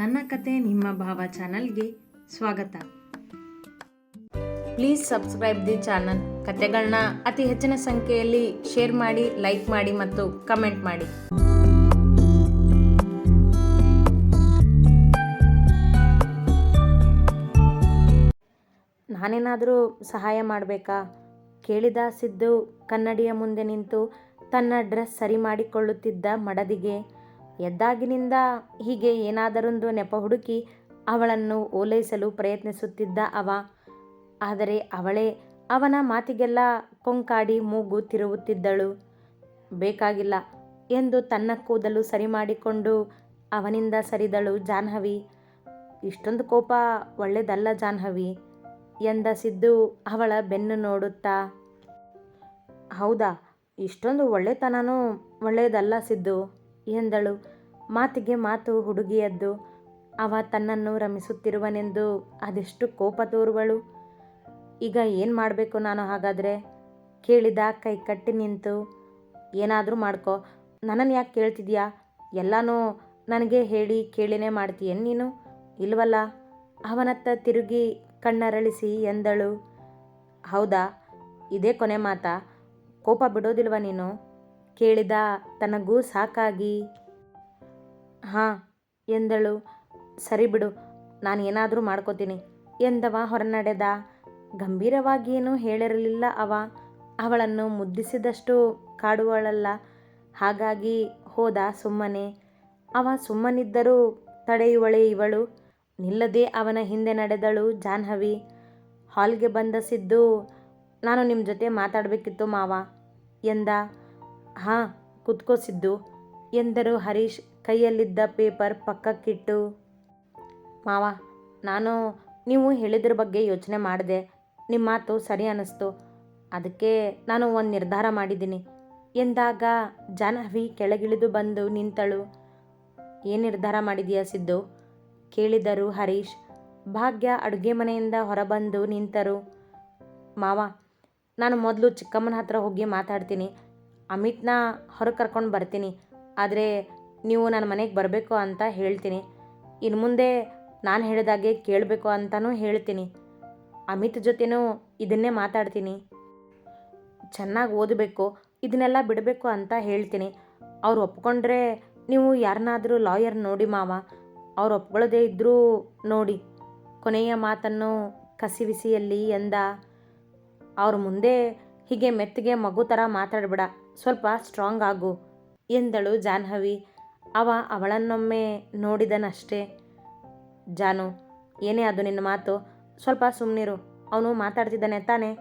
ನನ್ನ ಕತೆ ನಿಮ್ಮ ಭಾವ ಚಾನಲ್ಗೆ ಸ್ವಾಗತ. Please subscribe the channel. ಕತೆಗಳನ್ನ ಅತಿ ಹೆಚ್ಚಿನ ಸಂಖ್ಯೆಯಲ್ಲಿ ಶೇರ್ ಮಾಡಿ, ಲೈಕ್ ಮಾಡಿ ಮತ್ತು ಕಮೆಂಟ್ ಮಾಡಿ. ನಾನೇನಾದರೂ ಸಹಾಯ ಮಾಡಬೇಕಾ? ಕೇಳಿದ ಸಿದ್ದು ಕನ್ನಡಿಯ ಮುಂದೆ ನಿಂತು ತನ್ನ ಡ್ರೆಸ್ ಸರಿ ಮಾಡಿಕೊಳ್ಳುತ್ತಿದ್ದ ಮಡದಿಗೆ ಎದ್ದಾಗಿನಿಂದ ಹೀಗೆ ಏನಾದರೊಂದು ನೆಪ ಹುಡುಕಿ ಅವಳನ್ನು ಓಲೈಸಲು ಪ್ರಯತ್ನಿಸುತ್ತಿದ್ದ ಅವ. ಆದರೆ ಅವಳೇ ಅವನ ಮಾತಿಗೆಲ್ಲ ಕೊಂಕಾಡಿ ಮೂಗು ತಿರುವುತ್ತಿದ್ದಳು. ಬೇಕಾಗಿಲ್ಲ ಎಂದು ತನ್ನ ಕೂದಲು ಸರಿ ಮಾಡಿಕೊಂಡು ಅವನಿಂದ ಸರಿದಳು ಜಾನ್ಹವಿ ಇಷ್ಟೊಂದು ಕೋಪ ಒಳ್ಳೆಯದಲ್ಲ ಜಾನ್ಹವಿ ಎಂದ ಸಿದ್ದು ಅವಳ ಬೆನ್ನು ನೋಡುತ್ತಾ. ಹೌದಾ, ಇಷ್ಟೊಂದು ಒಳ್ಳೆತನನೂ ಒಳ್ಳೆಯದಲ್ಲ ಸಿದ್ದು ಎಂದಳು. ಮಾತಿಗೆ ಮಾತು ಹುಡುಗಿಯದ್ದು. ಅವ ತನ್ನನ್ನು ರಮಿಸುತ್ತಿರುವನೆಂದು ಅದೆಷ್ಟು ಕೋಪ ತೋರುವಳು. ಈಗ ಏನು ಮಾಡಬೇಕು ನಾನು ಹಾಗಾದರೆ? ಕೇಳಿದ ಕೈ ಕಟ್ಟಿ ನಿಂತು, ಏನಾದರೂ ಮಾಡ್ಕೋ. ನನ್ನನ್ನು ಯಾಕೆ ಕೇಳ್ತಿದ್ಯಾ? ಎಲ್ಲನೂ ನನಗೆ ಹೇಳಿ ಕೇಳಿನೇ ಮಾಡ್ತೀಯೇನು ನೀನು? ಇಲ್ವಲ್ಲ? ಅವನತ್ತ ತಿರುಗಿ ಕಣ್ಣರಳಿಸಿ ಎಂದಳು. ಹೌದಾ? ಇದೇ ಕೊನೆ ಮಾತಾ? ಕೋಪ ಬಿಡೋದಿಲ್ವ ನೀನು? ಕೇಳಿದ ತನಗೂ ಸಾಕಾಗಿ ಹಾಂ, ಎಂದಳು. ಸರಿ ಬಿಡು ನಾನು ಏನಾದರೂ ಮಾಡ್ಕೋತೀನಿ, ಎಂದವ ಹೊರನಡೆದ. ಗಂಭೀರವಾಗಿಯೇನೂ ಹೇಳಿರಲಿಲ್ಲ ಅವ. ಅವಳನ್ನು ಮುದ್ದಿಸಿದಷ್ಟು ಕಾಡುವಳಲ್ಲ, ಹಾಗಾಗಿ ಹೋದ ಸುಮ್ಮನೆ. ಅವ ಸುಮ್ಮನಿದ್ದರೂ ತಡೆಯುವಳೆ ಇವಳು. ನಿಲ್ಲದೆ ಅವನ ಹಿಂದೆ ನಡೆದಳು ಜಾಹ್ನವಿ. ಹಾಲ್ಗೆ ಬಂದ ಸಿದ್ದು, ನಾನು ನಿಮ್ಮ ಜೊತೆ ಮಾತಾಡಬೇಕಿತ್ತು ಮಾವ, ಎಂದ. ಹಾಂ, ಕುತ್ಕೋ ಸಿದ್ದು, ಎಂದರು ಹರೀಶ್ ಕೈಯಲ್ಲಿದ್ದ ಪೇಪರ್ ಪಕ್ಕಕ್ಕಿಟ್ಟು, ಮಾವ, ನಾನು ನೀವು ಹೇಳಿದ್ರ ಬಗ್ಗೆ ಯೋಚನೆ ಮಾಡಿದೆ. ನಿಮ್ಮ ಮಾತು ಸರಿ ಅನ್ನಿಸ್ತು ಅದಕ್ಕೆ ನಾನು ಒಂದು ನಿರ್ಧಾರ ಮಾಡಿದ್ದೀನಿ. ಎಂದಾಗ ಜಾಹ್ನವಿ ಕೆಳಗಿಳಿದು ಬಂದು ನಿಂತಳು. ಏನು ನಿರ್ಧಾರ ಮಾಡಿದೀಯಾ ಸಿದ್ದು? ಕೇಳಿದರು ಹರೀಶ್. ಭಾಗ್ಯ ಅಡುಗೆ ಮನೆಯಿಂದ ಹೊರಬಂದು ನಿಂತರು. ಮಾವ, ನಾನು ಮೊದಲು ಚಿಕ್ಕಮ್ಮನ ಹತ್ರ ಹೋಗಿ ಮಾತಾಡ್ತೀನಿ. ಅಮಿತ್ನ ಹೊರಗೆ ಕರ್ಕೊಂಡು ಬರ್ತೀನಿ. ಆದರೆ ನೀವು ನನ್ನ ಮನೆಗೆ ಬರಬೇಕು ಅಂತ ಹೇಳ್ತೀನಿ. ಇನ್ನು ಮುಂದೆ ನಾನು ಹೇಳಿದಾಗೆ ಕೇಳಬೇಕು ಅಂತಲೂ ಹೇಳ್ತೀನಿ. ಅಮಿತ್ ಜೊತೆನೂ ಇದನ್ನೇ ಮಾತಾಡ್ತೀನಿ. ಚೆನ್ನಾಗಿ ಓದಬೇಕು, ಇದನ್ನೆಲ್ಲ ಬಿಡಬೇಕು ಅಂತ ಹೇಳ್ತೀನಿ. ಅವ್ರು ಒಪ್ಕೊಂಡ್ರೆ ನೀವು ಯಾರನ್ನಾದರೂ ಲಾಯರ್ ನೋಡಿ ಮಾವ. ಅವ್ರು ಒಪ್ಕೊಳ್ಳೋದೇ ಇದ್ದರೂ ನೋಡಿ. ಕೊನೆಯ ಮಾತನ್ನು ಕಸಿವಿಸಿಯಲ್ಲಿ ಎಂದ, ಅವ್ರ ಮುಂದೆ ಹೀಗೆ ಮೆತ್ತಗೆ ಮಗು ಥರ ಮಾತಾಡಬೇಡ, ಸ್ವಲ್ಪ ಸ್ಟ್ರಾಂಗ್ ಆಗು, ಎಂದಳು ಜಾಹ್ನವಿ. ಅವ ಅವಳನ್ನೊಮ್ಮೆ ನೋಡಿದನಷ್ಟೇ. ಜಾನು, ಏನೇ ಅದು ನಿನ್ನ ಮಾತು? ಸ್ವಲ್ಪ ಸುಮ್ಮನಿರು ಅವನು ಮಾತಾಡ್ತಿದ್ದಾನೆ ತಾನೆ?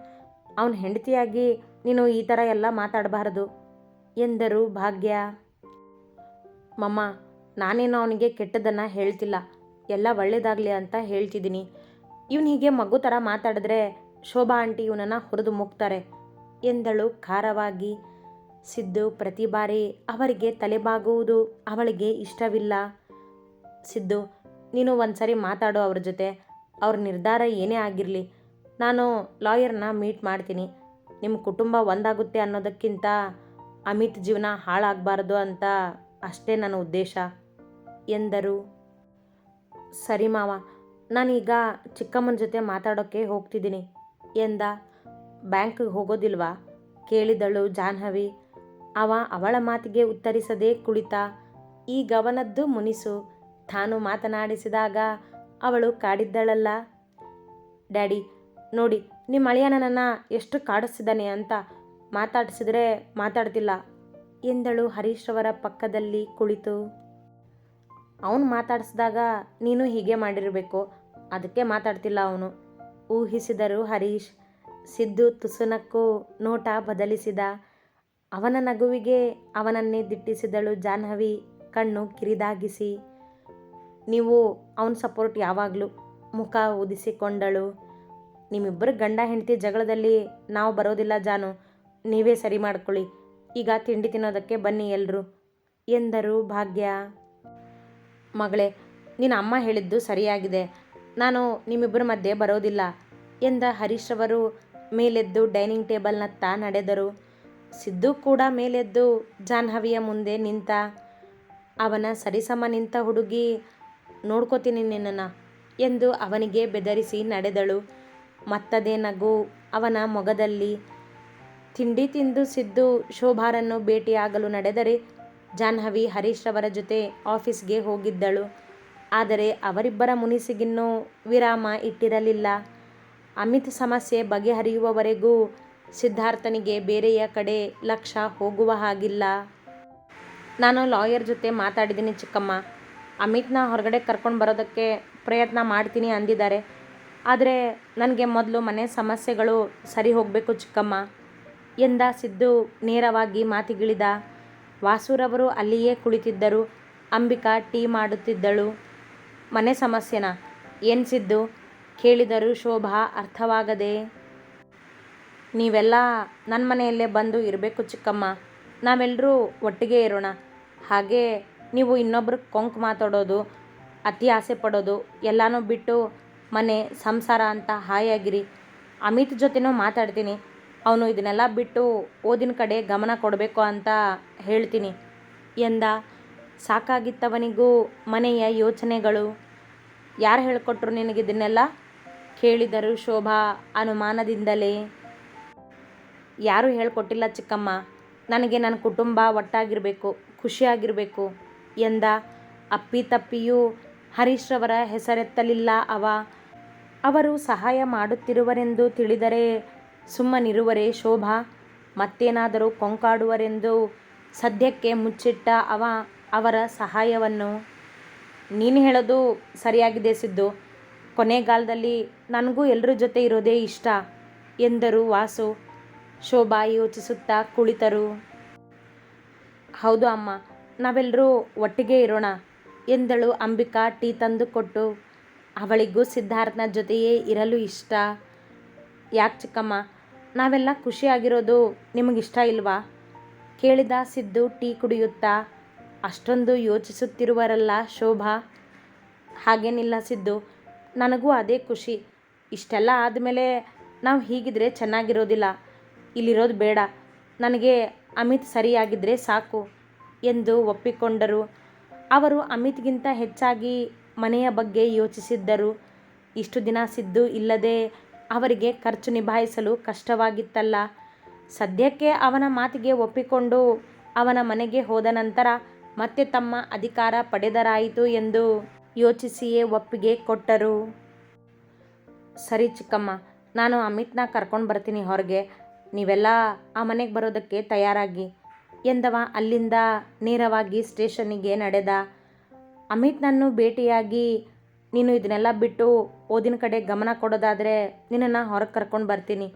ಅವನ ಹೆಂಡತಿಯಾಗಿ ನೀನು ಈ ಥರ ಎಲ್ಲ ಮಾತಾಡಬಾರದು ಎಂದರು ಭಾಗ್ಯ. ಮಮ್ಮ, ನಾನೇನು ಅವನಿಗೆ ಕೆಟ್ಟದನ್ನು ಹೇಳ್ತಿಲ್ಲ. ಎಲ್ಲ ಒಳ್ಳೇದಾಗಲಿ ಅಂತ ಹೇಳ್ತಿದ್ದೀನಿ. ಇವನು ಹೀಗೆ ಮಗು ಥರ ಮಾತಾಡಿದ್ರೆ ಶೋಭಾ ಆಂಟಿ ಇವನನ್ನು ಹುರಿದು ಮುಗ್ತಾರೆ ಎಂದಳು ಖಾರವಾಗಿ. ಸಿದ್ದು ಪ್ರತಿ ಬಾರಿ ಅವರಿಗೆ ತಲೆಬಾಗುವುದು ಅವಳಿಗೆ ಇಷ್ಟವಿಲ್ಲ. ಸಿದ್ದು, ನೀನು ಒಂದ್ಸರಿ ಮಾತಾಡು ಅವ್ರ ಜೊತೆ. ಅವ್ರ ನಿರ್ಧಾರ ಏನೇ ಆಗಿರಲಿ, ನಾನು ಲಾಯರ್ನ ಮೀಟ್ ಮಾಡ್ತೀನಿ. ನಿಮ್ಮ ಕುಟುಂಬ ಒಂದಾಗುತ್ತೆ ಅನ್ನೋದಕ್ಕಿಂತ ಅಮಿತ್ ಜೀವನ ಹಾಳಾಗಬಾರ್ದು ಅಂತ ಅಷ್ಟೇ ನನ್ನ ಉದ್ದೇಶ, ಎಂದರು. ಸರಿ ಮಾವ, ನಾನೀಗ ಚಿಕ್ಕಮ್ಮನ ಜೊತೆ ಮಾತಾಡೋಕ್ಕೆ ಹೋಗ್ತಿದ್ದೀನಿ, ಎಂದ. ಬ್ಯಾಂಕ್ಗೆ ಹೋಗೋದಿಲ್ವಾ? ಕೇಳಿದಳು ಜಾಹ್ನವಿ. ಅವ ಅವಳ ಮಾತಿಗೆ ಉತ್ತರಿಸದೆ ಕುಳಿತ. ಈ ಗವನದ್ದು ಮುನಿಸು ತಾನು ಮಾತನಾಡಿಸಿದಾಗ ಅವಳು ಕಾಡಿದ್ದಳಲ್ಲ. ಡ್ಯಾಡಿ, ನೋಡಿ ನಿಮ್ಮ ಅಳಿಯ ನನ್ನನ್ನು ಎಷ್ಟು ಕಾಡಿಸಿದ್ದಾನೆ ಅಂತ ಮಾತಾಡಿಸಿದ್ರೆ ಮಾತಾಡ್ತಿಲ್ಲ, ಎಂದಳು ಹರೀಶ್ ಅವರ ಪಕ್ಕದಲ್ಲಿ ಕುಳಿತು. ಅವನು ಮಾತಾಡಿಸಿದಾಗ ನೀನು ಹೀಗೆ ಮಾಡಿರಬೇಕು, ಅದಕ್ಕೆ ಮಾತಾಡ್ತಿಲ್ಲ ಅವನು, ಊಹಿಸಿದರು ಹರೀಶ್. ಸಿದ್ದು ತುಸುನಕ್ಕೂ ನೋಟ ಬದಲಿಸಿದ. ಅವನ ನಗುವಿಗೆ ಅವನನ್ನೇ ದಿಟ್ಟಿಸಿದಳು ಜಾಹ್ನವಿ. ಕಣ್ಣು ಕಿರಿದಾಗಿಸಿ, ನೀವು ಅವನ ಸಪೋರ್ಟ್ ಯಾವಾಗಲೂ ಮುಖ ಊದಿಸಿಕೊಂಡಳು. ನಿಮ್ಮಿಬ್ಬರು ಗಂಡ ಹೆಂಡತಿ ಜಗಳದಲ್ಲಿ ನಾವು ಬರೋದಿಲ್ಲ ಜಾನು. ನೀವೇ ಸರಿ ಮಾಡ್ಕೊಳ್ಳಿ. ಈಗ ತಿಂಡಿ ತಿನ್ನೋದಕ್ಕೆ ಬನ್ನಿ ಎಲ್ಲರೂ ಎಂದರು ಭಾಗ್ಯ. ಮಗಳೇ, ನಿನ್ನ ಅಮ್ಮ ಹೇಳಿದ್ದು ಸರಿಯಾಗಿದೆ. ನಾನು ನಿಮ್ಮಿಬ್ಬರ ಮಧ್ಯೆ ಬರೋದಿಲ್ಲ, ಎಂದ ಹರೀಶ್ ಅವರು ಮೇಲೆದ್ದು ಡೈನಿಂಗ್ ಟೇಬಲ್ನತ್ತ ನಡೆದರು. ಸಿದ್ದು ಕೂಡ ಮೇಲೆದ್ದು ಜಾಹ್ನವಿಯ ಮುಂದೆ ನಿಂತ, ಅವನ ಸರಿಸಮ ನಿಂತ ಹುಡುಗಿ, ನೋಡ್ಕೋತೀನಿ ನಿನ್ನನ್ನು ಎಂದು ಅವನಿಗೆ ಬೆದರಿಸಿ ನಡೆದಳು. ಮತ್ತದೇ ನಗು ಅವನ ಮೊಗದಲ್ಲಿ. ತಿಂಡಿ ತಿಂದು ಸಿದ್ದು ಶೋಭಾರನ್ನು ಭೇಟಿಯಾಗಲು ನಡೆದರೆ ಜಾಹ್ನವಿ ಹರೀಶ್ ರವರ ಜೊತೆ ಆಫೀಸ್ಗೆ ಹೋಗಿದ್ದಳು. ಆದರೆ ಅವರಿಬ್ಬರ ಮುನಿಸಿಗಿನ್ನೂ ವಿರಾಮ ಇಟ್ಟಿರಲಿಲ್ಲ. ಅಮಿತ್ ಸಮಸ್ಯೆ ಬಗೆಹರಿಯುವವರೆಗೂ ಸಿದ್ಧಾರ್ಥನಿಗೆ ಬೇರೆಯ ಕಡೆ ಲಕ್ಷ ಹೋಗುವ ಹಾಗಿಲ್ಲ. ನಾನು ಲಾಯರ್ ಜೊತೆ ಮಾತಾಡಿದ್ದೀನಿ ಚಿಕ್ಕಮ್ಮ. ಅಮಿತ್ನ ಹೊರಗಡೆ ಕರ್ಕೊಂಡು ಬರೋದಕ್ಕೆ ಪ್ರಯತ್ನ ಮಾಡ್ತೀನಿ ಅಂದಿದ್ದಾರೆ. ಆದರೆ ನನಗೆ ಮೊದಲು ಮನೆ ಸಮಸ್ಯೆಗಳು ಸರಿ ಹೋಗಬೇಕು ಚಿಕ್ಕಮ್ಮ. ಎಂದ ಸಿದ್ದು ನೇರವಾಗಿ ಮಾತಿಗಿಳಿದ. ವಾಸುರವರು ಅಲ್ಲಿಯೇ ಕುಳಿತಿದ್ದರು. ಅಂಬಿಕಾ ಟೀ ಮಾಡುತ್ತಿದ್ದಳು. ಮನೆ ಸಮಸ್ಯೆನಾ? ಏನು ಸಿದ್ದು? ಕೇಳಿದರು ಶೋಭಾ ಅರ್ಥವಾಗದೆ ನೀವೆಲ್ಲ ನನ್ನ ಮನೆಯಲ್ಲೇ ಬಂದು ಇರಬೇಕು ಚಿಕ್ಕಮ್ಮ. ನಾವೆಲ್ಲರೂ ಒಟ್ಟಿಗೆ ಇರೋಣ. ಹಾಗೆ ನೀವು ಇನ್ನೊಬ್ರು ಕೊಂಕು ಮಾತಾಡೋದು, ಅತಿ ಆಸೆ ಪಡೋದು, ಎಲ್ಲನೂ ಬಿಟ್ಟು ಮನೆ, ಸಂಸಾರ ಅಂತ ಹಾಯಾಗಿರಿ. ಅಮಿತ್ ಜೊತೆನೂ ಮಾತಾಡ್ತೀನಿ. ಅವನು ಇದನ್ನೆಲ್ಲ ಬಿಟ್ಟು ಓದಿನ ಕಡೆ ಗಮನ ಕೊಡಬೇಕು ಅಂತ ಹೇಳ್ತೀನಿ. ಎಂದ, ಸಾಕಾಗಿತ್ತವನಿಗೂ ಮನೆಯ ಯೋಚನೆಗಳು. ಯಾರು ಹೇಳಿಕೊಟ್ರು ನಿನಗಿದನ್ನೆಲ್ಲ? ಕೇಳಿದರು ಶೋಭಾ ಅನುಮಾನದಿಂದಲೇ. ಯಾರೂ ಹೇಳಿಕೊಟ್ಟಿಲ್ಲ ಚಿಕ್ಕಮ್ಮ. ನನಗೆ ನನ್ನ ಕುಟುಂಬ ಒಟ್ಟಾಗಿರಬೇಕು, ಖುಷಿಯಾಗಿರಬೇಕು ಎಂದ ಅಪ್ಪಿ ತಪ್ಪಿಯೂ ಹರೀಶ್ರವರ ಹೆಸರೆತ್ತಲಿಲ್ಲ ಅವ. ಅವರು ಸಹಾಯ ಮಾಡುತ್ತಿರುವರೆಂದು ತಿಳಿದರೆ ಸುಮ್ಮನಿರುವರೆ ಶೋಭಾ. ಮತ್ತೇನಾದರೂ ಕೊಂಕಾಡುವರೆಂದು ಸದ್ಯಕ್ಕೆ ಮುಚ್ಚಿಟ್ಟ ಅವ ಅವರ ಸಹಾಯವನ್ನು. ನೀನು ಹೇಳೋದು ಸರಿಯಾಗಿದೆ ಸಿದ್ದು. ಕೊನೆಗಾಲದಲ್ಲಿ ನನಗೂ ಎಲ್ಲರ ಜೊತೆ ಇರೋದೇ ಇಷ್ಟ ಎಂದರು ವಾಸು. ಶೋಭಾ ಯೋಚಿಸುತ್ತಾ ಕುಳಿತರು. ಹೌದು ಅಮ್ಮ ನಾವೆಲ್ಲರೂ ಒಟ್ಟಿಗೆ ಇರೋಣ, ಎಂದಳು ಅಂಬಿಕಾ ಟೀ ತಂದು ಕೊಟ್ಟು ಅವಳಿಗೂ ಸಿದ್ಧಾರ್ಥನ ಜೊತೆಯೇ ಇರಲು ಇಷ್ಟ. ಯಾಕೆ ಚಿಕ್ಕಮ್ಮ, ನಾವೆಲ್ಲ ಖುಷಿಯಾಗಿರೋದು ನಿಮಗಿಷ್ಟ ಇಲ್ವಾ? ಕೇಳಿದ ಸಿದ್ದು ಟೀ ಕುಡಿಯುತ್ತಾ. ಅಷ್ಟೊಂದು ಯೋಚಿಸುತ್ತಿರುವರಲ್ಲ ಶೋಭಾ? ಹಾಗೇನಿಲ್ಲ ಸಿದ್ದು, ನನಗೂ ಅದೇ ಖುಷಿ. ಇಷ್ಟೆಲ್ಲ ಆದಮೇಲೆ ನಾವು ಹೀಗಿದ್ರೆ ಚೆನ್ನಾಗಿರೋದಿಲ್ಲ. ಇಲ್ಲಿರೋದು ಬೇಡ. ನನಗೆ ಅಮಿತ್ ಸರಿಯಾಗಿದ್ದರೆ ಸಾಕು ಎಂದು ಒಪ್ಪಿಕೊಂಡರು. ಅವರು ಅಮಿತ್ಗಿಂತ ಹೆಚ್ಚಾಗಿ ಮನೆಯ ಬಗ್ಗೆ ಯೋಚಿಸಿದ್ದರು. ಇಷ್ಟು ದಿನ ಸಿದ್ದು ಇಲ್ಲದೆ ಅವರಿಗೆ ಖರ್ಚು ನಿಭಾಯಿಸಲು ಕಷ್ಟವಾಗಿತ್ತಲ್ಲ. ಸದ್ಯಕ್ಕೆ ಅವನ ಮಾತಿಗೆ ಒಪ್ಪಿಕೊಂಡು ಅವನ ಮನೆಗೆ ಹೋದ ನಂತರ ಮತ್ತೆ ತಮ್ಮ ಅಧಿಕಾರ ಪಡೆದರಾಯಿತು ಎಂದು ಯೋಚಿಸಿಯೇ ಒಪ್ಪಿಗೆ ಕೊಟ್ಟರು. ಸರಿ ಚಿಕ್ಕಮ್ಮ, ನಾನು ಅಮಿತ್ನ ಕರ್ಕೊಂಡು ಬರ್ತೀನಿ ಹೊರಗೆ. ನೀವೆಲ್ಲ ಆ ಮನೆಗೆ ಬರೋದಕ್ಕೆ ತಯಾರಾಗಿ. ಎಂದವ ಅಲ್ಲಿಂದ ನೇರವಾಗಿ ಸ್ಟೇಷನ್ನಿಗೆ ನಡೆದ. ಅಮಿತ್ನನ್ನು ಭೇಟಿಯಾಗಿ ನೀನು ಇದನ್ನೆಲ್ಲ ಬಿಟ್ಟು ಓದಿನ ಕಡೆ ಗಮನ ಕೊಡೋದಾದರೆ ನಿನ್ನನ್ನು ಹೊರಗೆ ಕರ್ಕೊಂಡು ಬರ್ತೀನಿ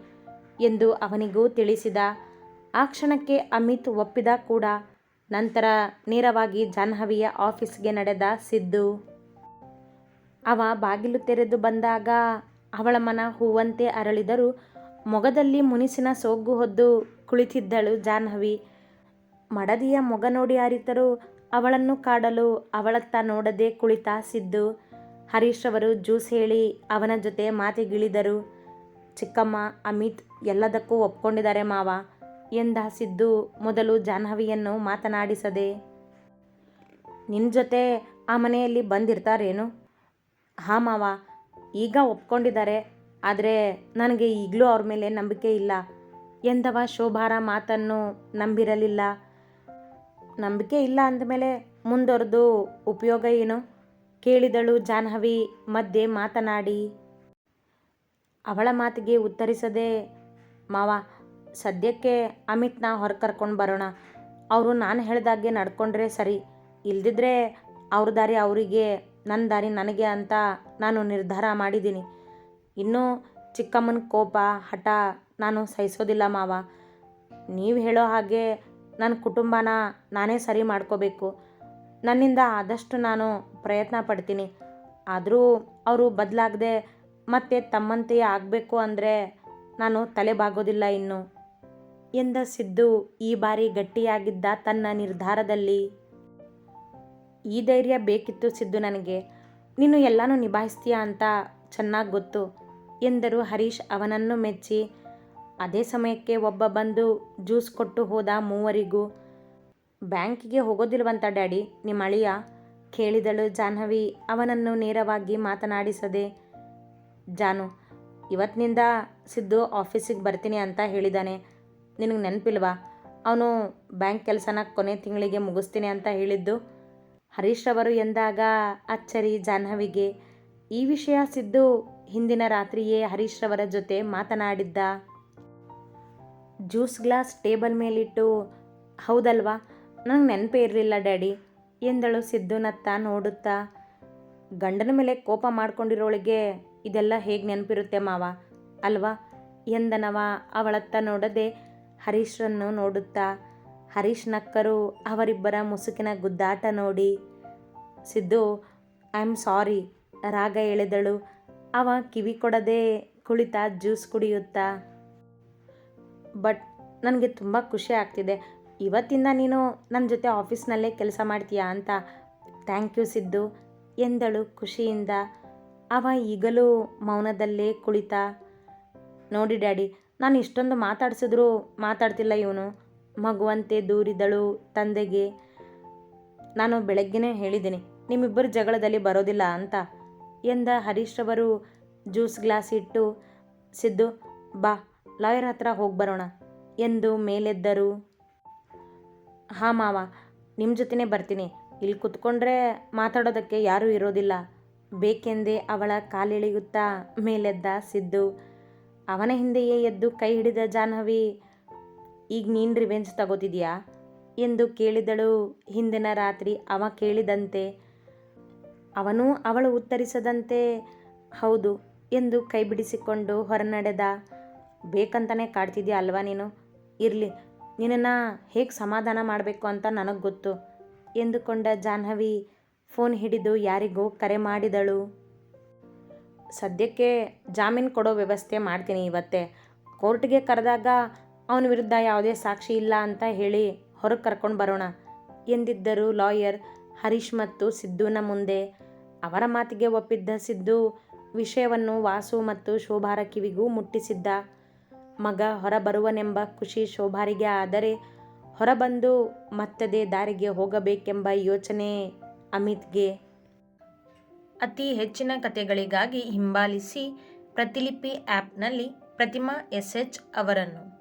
ಎಂದು ಅವನಿಗೂ ತಿಳಿಸಿದ. ಆ ಕ್ಷಣಕ್ಕೆ ಅಮಿತ್ ಒಪ್ಪಿದ ಕೂಡ. ನಂತರ ನೇರವಾಗಿ ಜಾಹ್ನವಿಯ ಆಫೀಸ್ಗೆ ನಡೆದ ಸಿದ್ದು. ಅವ ಬಾಗಿಲು ತೆರೆದು ಬಂದಾಗ ಅವಳ ಮನ ಹೂವಂತೆ ಅರಳಿದರೂ ಮೊಗದಲ್ಲಿ ಮುನಿಸಿನ ಸೋಗ್ಗು ಹೊದ್ದು ಕುಳಿತಿದ್ದಳು ಜಾಹ್ನವಿ. ಮಡದಿಯ ಮೊಗ ನೋಡಿ ಅರಿತರು, ಅವಳನ್ನು ಕಾಡಲು ಅವಳತ್ತ ನೋಡದೆ ಕುಳಿತ ಸಿದ್ದು. ಹರೀಶ್ ಅವರು ಜ್ಯೂಸ್ ಹೇಳಿ ಅವನ ಜೊತೆ ಮಾತಿಗಿಳಿದರು. ಚಿಕ್ಕಮ್ಮ, ಅಮಿತ್ ಎಲ್ಲದಕ್ಕೂ ಒಪ್ಕೊಂಡಿದ್ದಾರೆ ಮಾವ ಎಂದ ಸಿದ್ದು ಮೊದಲು ಜಾಹ್ನವಿಯನ್ನು ಮಾತನಾಡಿಸದೆ. ನಿನ್ನ ಜೊತೆ ಆ ಮನೆಯಲ್ಲಿ ಬಂದಿರ್ತಾರೇನು? ಹಾ ಮಾವ, ಈಗ ಒಪ್ಕೊಂಡಿದ್ದಾರೆ. ಆದರೆ ನನಗೆ ಈಗಲೂ ಅವ್ರ ಮೇಲೆ ನಂಬಿಕೆ ಇಲ್ಲ. ಎಂದವ ಶೋಭಾರ ಮಾತನ್ನು ನಂಬಿರಲಿಲ್ಲ? ನಂಬಿಕೆ ಇಲ್ಲ ಅಂದಮೇಲೆ ಮುಂದುವರೆದು ಉಪಯೋಗ ಏನು? ಕೇಳಿದಳು ಜಾಹ್ನವಿ ಮಧ್ಯೆ ಮಾತನಾಡಿ, ಅವಳ ಮಾತಿಗೆ ಉತ್ತರಿಸದೆ, ಮಾವ, ಸದ್ಯಕ್ಕೆ ಅಮಿತ್ನ ಹೊರ ಕರ್ಕೊಂಡು ಬರೋಣ. ಅವರು ನಾನು ಹೇಳ್ದಾಗೆ ನಡ್ಕೊಂಡ್ರೆ ಸರಿ. ಇಲ್ದಿದ್ರೆ ಅವ್ರ ದಾರಿ ಅವರಿಗೆ ನನ್ನ ದಾರಿ ನನಗೆ ಅಂತ ನಾನು ನಿರ್ಧಾರ ಮಾಡಿದ್ದೀನಿ. ಇನ್ನೂ ಚಿಕ್ಕಮ್ಮನ ಕೋಪ, ಹಠ ನಾನು ಸಹಿಸೋದಿಲ್ಲ ಮಾವ. ನೀವು ಹೇಳೋ ಹಾಗೆ ನನ್ನ ಕುಟುಂಬನ ನಾನೇ ಸರಿ ಮಾಡ್ಕೋಬೇಕು. ನನ್ನಿಂದ ಆದಷ್ಟು ನಾನು ಪ್ರಯತ್ನ ಪಡ್ತೀನಿ. ಆದರೂ ಅವರು ಬದಲಾಗದೆ ಮತ್ತೆ ತಮ್ಮಂತೆ ಆಗಬೇಕು ಅಂದರೆ ನಾನು ತಲೆ ಬಾಗೋದಿಲ್ಲ ಇನ್ನು. ಎಂದ ಸಿದ್ದು ಈ ಬಾರಿ ಗಟ್ಟಿಯಾಗಿದ್ದ ತನ್ನ ನಿರ್ಧಾರದಲ್ಲಿ, ಈ ಧೈರ್ಯ ಬೇಕಿತ್ತು ಸಿದ್ದು ನನಗೆ. ನೀನು ಎಲ್ಲನೂ ನಿಭಾಯಿಸ್ತೀಯ ಅಂತ ಚೆನ್ನಾಗಿ ಗೊತ್ತು. ಎಂದರು ಹರೀಶ್ ಅವನನ್ನು ಮೆಚ್ಚಿ. ಅದೇ ಸಮಯಕ್ಕೆ ಒಬ್ಬ ಬಂದು ಜ್ಯೂಸ್ ಕೊಟ್ಟು ಹೋದ ಮೂವರಿಗೂ, ಬ್ಯಾಂಕಿಗೆ ಹೋಗೋದಿಲ್ವಂತ ಡ್ಯಾಡಿ, ನಿಮ್ಮ ಅಳಿಯ? ಕೇಳಿದಳು ಜಾಹ್ನವಿ ಅವನನ್ನು ನೇರವಾಗಿ ಮಾತನಾಡಿಸದೆ. ಜಾನು, ಇವತ್ತಿನಿಂದ ಸಿದ್ದು ಆಫೀಸಿಗೆ ಬರ್ತೀನಿ ಅಂತ ಹೇಳಿದ್ದಾನೆ ನಿನಗೆ ನೆನಪಿಲ್ವಾ? ಅವನು ಬ್ಯಾಂಕ್ ಕೆಲಸನ ಕೊನೆ ತಿಂಗಳಿಗೆ ಮುಗಿಸ್ತೀನಿ ಅಂತ ಹೇಳಿದ್ದು. ಹರೀಶ್ ಅವರು ಎಂದಾಗ ಅಚ್ಚರಿ ಜಾಹ್ನವಿಗೆ, ಈ ವಿಷಯ ಸಿದ್ದು ಹಿಂದಿನ ರಾತ್ರಿಯೇ ಹರೀಶ್ ರವರ ಜೊತೆ ಮಾತನಾಡಿದ್ದ. ಜ್ಯೂಸ್ ಗ್ಲಾಸ್ ಟೇಬಲ್ ಮೇಲಿಟ್ಟು, ಹೌದಲ್ವಾ? ನಂಗೆ ನೆನಪೇ ಇರಲಿಲ್ಲ ಡ್ಯಾಡಿ, ಎಂದಳು ಸಿದ್ದುನತ್ತ ನೋಡುತ್ತಾ. ಗಂಡನ ಮೇಲೆ ಕೋಪ ಮಾಡ್ಕೊಂಡಿರೋಳಿಗೆ ಇದೆಲ್ಲ ಹೇಗೆ ನೆನಪಿರುತ್ತೆ ಮಾವ, ಅಲ್ವಾ? ಎಂದನವ ಅವಳತ್ತ ನೋಡದೆ ಹರೀಶ್ರನ್ನು ನೋಡುತ್ತಾ. ಹರೀಶ್ ನಕ್ಕರು ಅವರಿಬ್ಬರ ಮುಸುಕಿನ ಗುದ್ದಾಟ ನೋಡಿ. ಸಿದ್ದು, ಐ ಆಮ್ ಸಾರಿ, ರಾಗ ಎಳೆದಳು. ಅವ ಕಿವಿ ಕೊಡದೆ ಕುಳಿತಾ, ಜ್ಯೂಸ್ ಕುಡಿಯುತ್ತಾ. ಬಟ್ ನನಗೆ ತುಂಬ ಖುಷಿ ಆಗ್ತಿದೆ. ಇವತ್ತಿಂದ ನೀನು ನನ್ನ ಜೊತೆ ಆಫೀಸ್ನಲ್ಲೇ ಕೆಲಸ ಮಾಡ್ತೀಯಾ ಅಂತ. ಥ್ಯಾಂಕ್ ಯು ಸಿದ್ದು ಎಂದಳು ಖುಷಿಯಿಂದ. ಅವ ಈಗಲೂ ಮೌನದಲ್ಲೇ ಕುಳಿತ. ನೋಡಿ ಡ್ಯಾಡಿ, ನಾನು ಇಷ್ಟೊಂದು ಮಾತಾಡಿಸಿದ್ರೂ ಮಾತಾಡ್ತಿಲ್ಲ ಇವನು. ಮಗುವಂತೆ ದೂರಿದಳು ತಂದೆಗೆ. ನಾನು ಬೆಳಗ್ಗೆನೇ ಹೇಳಿದ್ದೀನಿ, ನಿಮ್ಮಿಬ್ಬರು ಜಗಳದಲ್ಲಿ ಬರೋದಿಲ್ಲ ಅಂತ. ಎಂದ ಹರೀಶ್ ರವರು ಜ್ಯೂಸ್ ಗ್ಲಾಸ್ ಇಟ್ಟು, ಸಿದ್ದು, ಬಾ, ಲಾಯರ್ ಹತ್ರ ಹೋಗಿ ಬರೋಣ ಎಂದು ಮೇಲೆದ್ದರು. ಹಾಂ ಮಾವ ನಿಮ್ಮ ಜೊತೆನೇ ಬರ್ತೀನಿ. ಇಲ್ಲಿ ಕುತ್ಕೊಂಡ್ರೆ ಮಾತಾಡೋದಕ್ಕೆ ಯಾರೂ ಇರೋದಿಲ್ಲ ಬೇಕೆಂದೇ ಅವಳ ಕಾಲೆಳೆಯುತ್ತಾ ಮೇಲೆದ್ದ ಸಿದ್ದು. ಅವನ ಹಿಂದೆಯೇ ಎದ್ದು ಕೈ ಹಿಡಿದ ಜಾಹ್ನವಿ, ಈಗ ನೀನು ರಿವೆಂಜ್ ತಗೋತಿದ್ಯಾ? ಎಂದು ಕೇಳಿದಳು ಹಿಂದಿನ ರಾತ್ರಿ ಅವ ಕೇಳಿದಂತೆ. ಅವನು ಅವಳು ಉತ್ತರಿಸದಂತೆ, ಹೌದು, ಎಂದು ಕೈ ಬಿಡಿಸಿಕೊಂಡು ಹೊರನಡೆದ. ಬೇಕಂತಾನೆ ಕಾಡ್ತಿದ್ಯಾ ಅಲ್ವಾ ನೀನು? ಇರಲಿ, ನಿನ್ನನ್ನು ಹೇಗೆ ಸಮಾಧಾನ ಮಾಡಬೇಕು ಅಂತ ನನಗೆ ಗೊತ್ತು, ಎಂದುಕೊಂಡ ಜಾಹ್ನವಿ ಫೋನ್ ಹಿಡಿದು ಯಾರಿಗೋ ಕರೆ ಮಾಡಿದಳು. ಸದ್ಯಕ್ಕೆ ಜಾಮೀನು ಕೊಡೋ ವ್ಯವಸ್ಥೆ ಮಾಡ್ತೀನಿ ಇವತ್ತೇ. ಕೋರ್ಟ್ಗೆ ಕರೆದಾಗ ಅವನ ವಿರುದ್ಧ ಯಾವುದೇ ಸಾಕ್ಷಿ ಇಲ್ಲ ಅಂತ ಹೇಳಿ ಹೊರಗೆ ಕರ್ಕೊಂಡು ಬರೋಣ, ಎಂದಿದ್ದರು ಲಾಯರ್ ಹರೀಶ್ ಮತ್ತು ಸಿದ್ದುನ ಮುಂದೆ. ಅವರ ಮಾತಿಗೆ ಒಪ್ಪಿದ್ದ ಸಿದ್ದು ವಿಷಯವನ್ನು ವಾಸು ಮತ್ತು ಶೋಭಾರ ಕಿವಿಗೂ ಮುಟ್ಟಿಸಿದ್ದ. ಮಗ ಹೊರಬರುವನೆಂಬ ಖುಷಿ ಶೋಭಾರಿಗೆ, ಆದರೆ ಹೊರಬಂದು ಮತ್ತದೇ ದಾರಿಗೆ ಹೋಗಬೇಕೆಂಬ ಯೋಚನೆ ಅಮಿತ್ಗೆ. ಅತಿ ಹೆಚ್ಚಿನ ಕಥೆಗಳಿಗಾಗಿ ಹಿಂಬಾಲಿಸಿ ಪ್ರತಿಲಿಪಿ ಆ್ಯಪ್ನಲ್ಲಿ ಪ್ರತಿಮಾ ಎಸ್ ಎಚ್ ಅವರನ್ನು